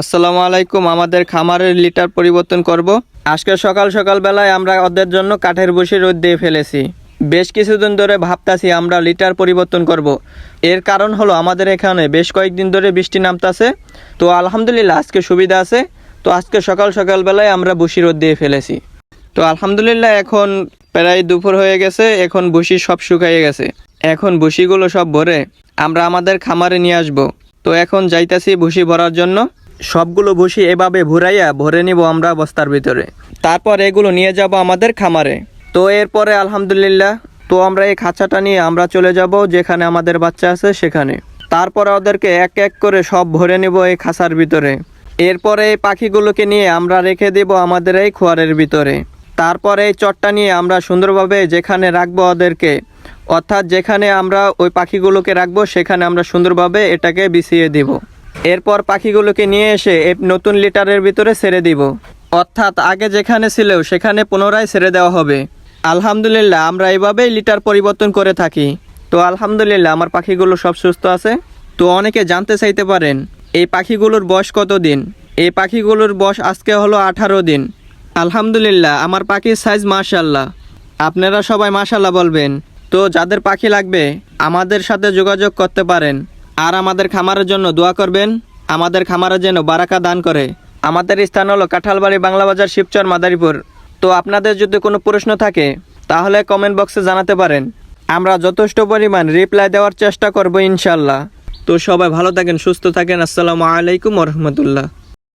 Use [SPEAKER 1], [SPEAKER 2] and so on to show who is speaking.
[SPEAKER 1] আসসালামু আলাইকুম, আমাদের খামারের লিটার পরিবর্তন করব। আজকে সকাল সকাল বেলায় আমরা ওদের জন্য কাঠের বসি রোদ দিয়ে ফেলেছি। বেশ কিছুদিন ধরে ভাবতাছি আমরা লিটার পরিবর্তন করব। এর কারণ হলো আমাদের এখানে বেশ কয়েকদিন ধরে বৃষ্টি নামতাছে। তো আলহামদুলিল্লাহ আজকে সুবিধা আছে। তো আজকে সকাল সকাল বেলায় আমরা বসি রোদ দিয়ে ফেলেছি। তো আলহামদুলিল্লাহ এখন প্রায় দুপুর হয়ে গেছে, এখন বসি সব শুকাইয়ে গেছে। এখন বসিগুলো সব ভরে আমরা আমাদের খামারে নিয়ে আসব। তো এখন যাইতাছি ভুসি ভরার জন্য। সবগুলো ভুসি এভাবে ভুরাইয়া ভরে নিব আমরা বস্তার ভিতরে। তারপর এগুলো নিয়ে যাব আমাদের খামারে। তো এরপরে আলহামদুলিল্লাহ, তো আমরা এই খাঁচাটা নিয়ে আমরা চলে যাব যেখানে আমাদের বাচ্চা আছে সেখানে। তারপরে ওদেরকে এক এক করে সব ভরে নেব এই খাঁচার ভিতরে। এরপরে এই পাখিগুলোকে নিয়ে আমরা রেখে দেব আমাদের এই খোয়ারের ভিতরে। তারপরে এই চটটা নিয়ে আমরা সুন্দরভাবে যেখানে রাখব ওদেরকে, অর্থাৎ যেখানে আমরা ওই পাখিগুলোকে রাখব সেখানে আমরা সুন্দরভাবে এটাকে বিছিয়ে দিব। এরপর পাখিগুলোকে নিয়ে এসে এই নতুন লিটারের ভিতরে ছেড়ে দিব। অর্থাৎ আগে যেখানে ছিল সেখানে পুনরায় ছেড়ে দেওয়া হবে। আলহামদুলিল্লাহ, আমরা এইভাবেই লিটার পরিবর্তন করে থাকি। তো আলহামদুলিল্লাহ, আমার পাখিগুলো সব সুস্থ আছে। তো অনেকে জানতে চাইতে পারেন, এই পাখিগুলোর বয়স কত দিন? এই পাখিগুলোর বয়স আজকে হলো আঠারো দিন। আলহামদুলিল্লাহ, আমার পাখির সাইজ মাশাল্লাহ আপনারা সবাই মাশাল্লাহ বলবেন। তো যাদের পাখি লাগবে, আমাদের সাথে যোগাযোগ করতে পারেন। আর আমাদের খামারের জন্য দোয়া করবেন। আমাদের খামারে যেন বারাকা দান করে। আমাদের স্থান হলো কাঁঠালবাড়ি বাংলা বাজার শিবচর মাদারীপুর। তো আপনাদের যদি কোনো প্রশ্ন থাকে, তাহলে কমেন্ট বক্সে জানাতে পারেন। আমরা যথেষ্ট পরিমাণ রিপ্লাই দেওয়ার চেষ্টা করব ইনশাল্লাহ তো সবাই ভালো থাকেন, সুস্থ থাকেন। আসসালামু আলাইকুম রহমতুল্লাহ।